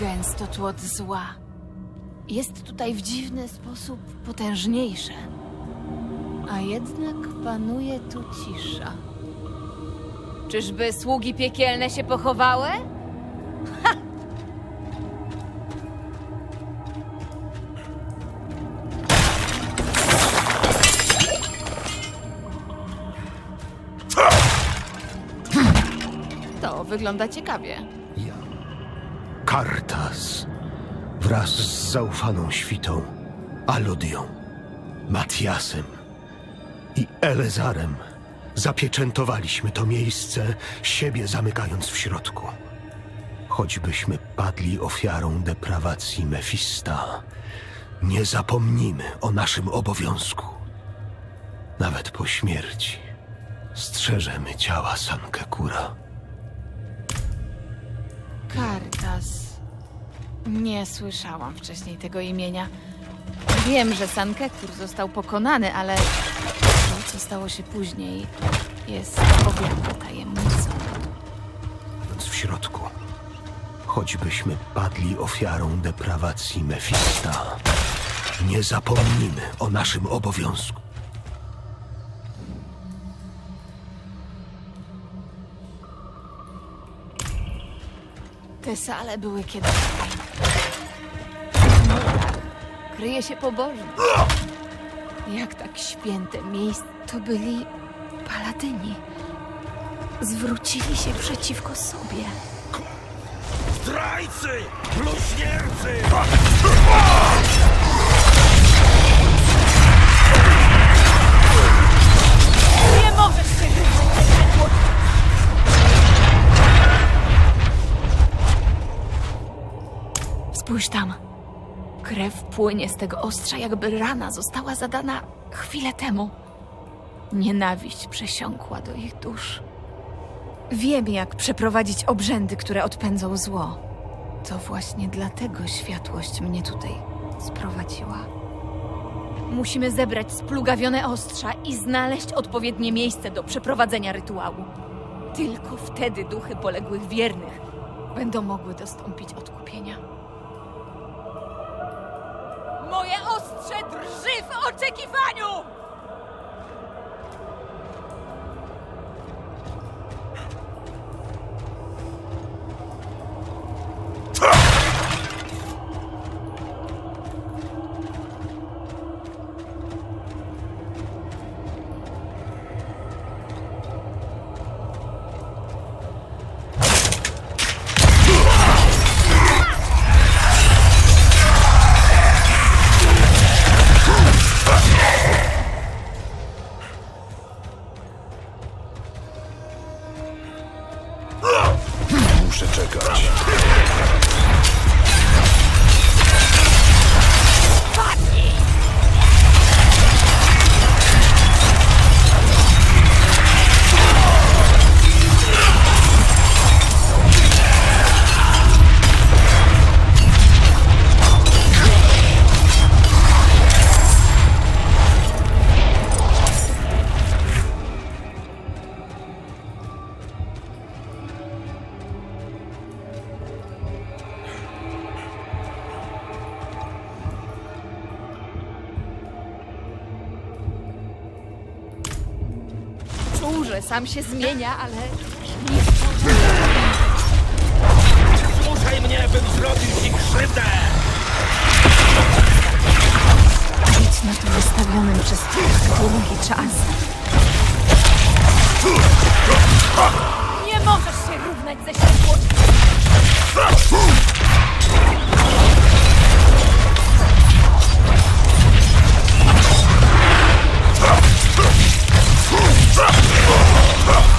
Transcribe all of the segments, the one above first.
gęsto tu od zła. Jest tutaj w dziwny sposób potężniejsze. A jednak panuje tu cisza. Czyżby sługi piekielne się pochowały? To wygląda ciekawie. Kartas. Wraz z zaufaną świtą, Alodią, Matiasem i Elezarem zapieczętowaliśmy to miejsce, siebie zamykając w środku. Choćbyśmy padli ofiarą deprawacji Mefista, nie zapomnimy o naszym obowiązku. Nawet po śmierci strzeżemy ciała Sankekura. Kartas. Nie słyszałam wcześniej tego imienia. Wiem, że Sankekur został pokonany, ale to, co stało się później, jest objęte tajemnicą. W środku. Choćbyśmy padli ofiarą deprawacji Mefista, nie zapomnimy o naszym obowiązku. Te sale były kiedyś. Kryje się pobożność. Jak tak święte miejsce to byli paladyni. Zwrócili się przeciwko sobie. Zdrajcy! Bluźniercy! Płynie z tego ostrza, jakby rana została zadana chwilę temu. Nienawiść przesiąkła do ich dusz. Wiem, jak przeprowadzić obrzędy, które odpędzą zło. To właśnie dlatego światłość mnie tutaj sprowadziła. Musimy zebrać splugawione ostrza i znaleźć odpowiednie miejsce do przeprowadzenia rytuału. Tylko wtedy duchy poległych wiernych będą mogły dostąpić odkupienia. Moje ostrze drży w oczekiwaniu! Muszę że sam się zmienia, ale Zmuszaj mnie, bym zrobił ci krzywdę! być na to wystawionym przez tak długi czas. Nie możesz się równać ze światłością! Huh.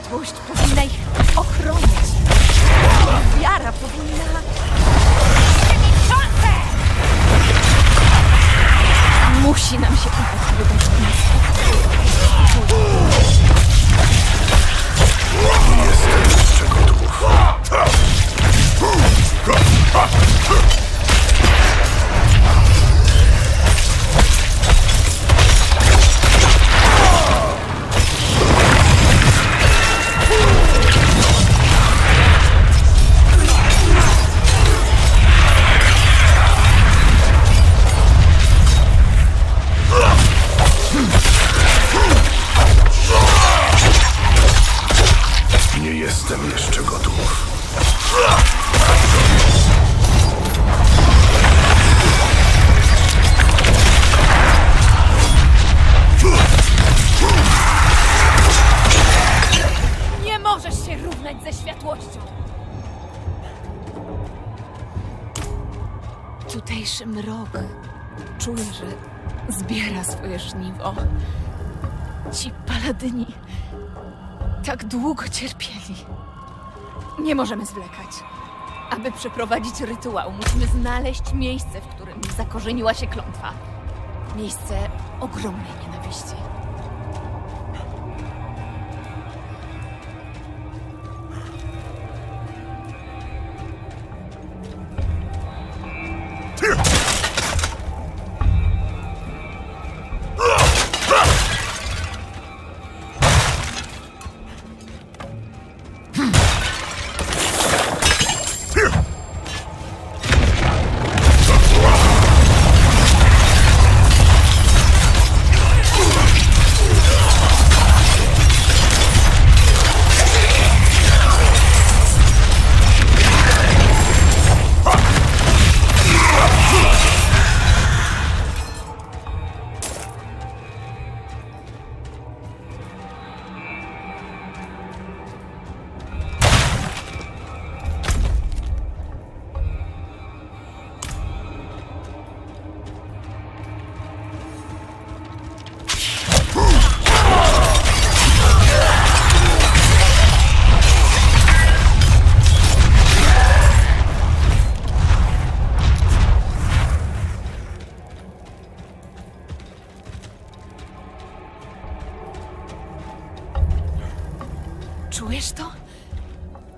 Światłość powinna ich ochronić. Wiara powinna... Musi nam się udać, by dać Jestem jeszcze gotów. Mrok czuję, że zbiera swoje żniwo. Ci paladyni tak długo cierpieli. Nie możemy zwlekać. Aby przeprowadzić rytuał, musimy znaleźć miejsce, w którym zakorzeniła się klątwa. Miejsce ogromnej nienawiści.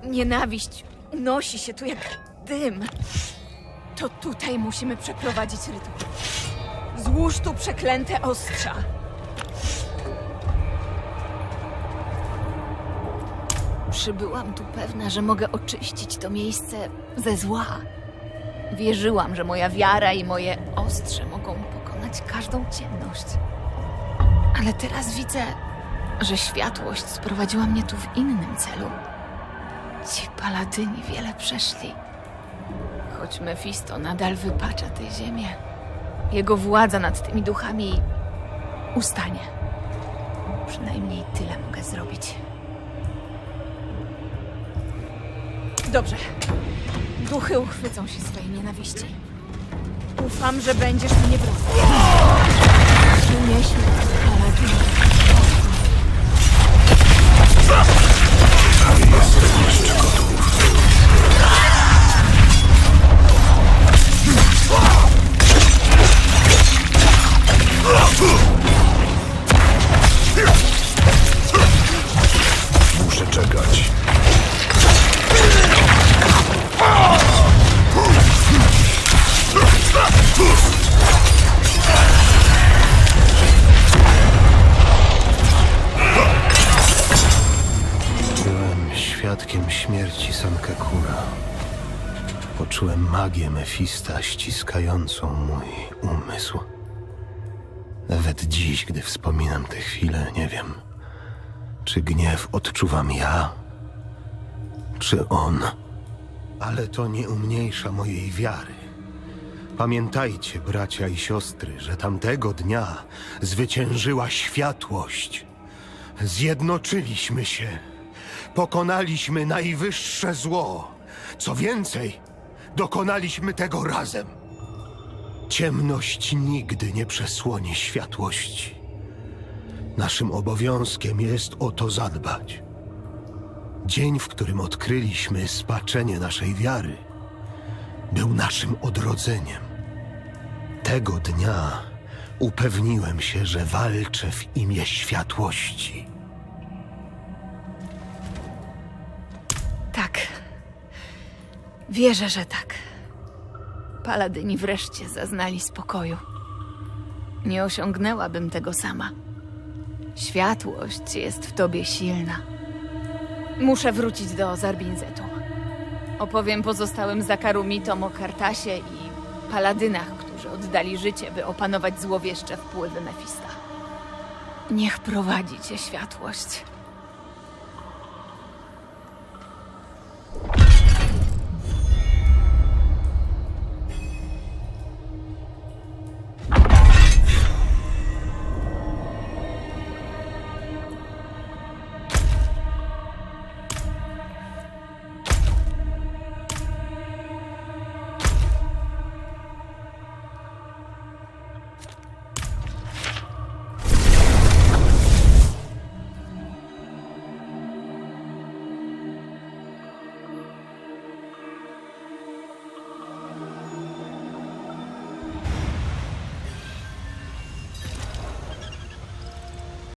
Nienawiść unosi się tu jak dym. To tutaj musimy przeprowadzić rytuał. Złóż tu przeklęte ostrza. Przybyłam tu pewna, że mogę oczyścić to miejsce ze zła. Wierzyłam, że moja wiara i moje ostrze mogą pokonać każdą ciemność. Ale teraz widzę, że światłość sprowadziła mnie tu w innym celu. Ci paladyni wiele przeszli. Choć Mefisto nadal wypacza tę ziemię, jego władza nad tymi duchami ustanie. Przynajmniej tyle mogę zrobić. Dobrze. Duchy uchwycą się swojej nienawiści. Ufam, że będziesz mnie bronił. Przynieśmy paladynów. Poczułem magię Mefista ściskającą mój umysł. Nawet dziś, gdy wspominam te chwile, nie wiem, czy gniew odczuwam ja, czy on. Ale to nie umniejsza mojej wiary. Pamiętajcie, bracia i siostry, że tamtego dnia zwyciężyła światłość. Zjednoczyliśmy się. Pokonaliśmy najwyższe zło. Co więcej, dokonaliśmy tego razem. Ciemność nigdy nie przesłoni światłości. Naszym obowiązkiem jest o to zadbać. Dzień, w którym odkryliśmy spaczenie naszej wiary, był naszym odrodzeniem. Tego dnia upewniłem się, że walczę w imię światłości. Wierzę, że tak. Paladyni wreszcie zaznali spokoju. Nie osiągnęłabym tego sama. Światłość jest w tobie silna. Muszę wrócić do Zarbinzetu. Opowiem pozostałym Zakarumitom o Kartasie i paladynach, którzy oddali życie, by opanować złowieszcze wpływy Mefista. Niech prowadzi cię światłość.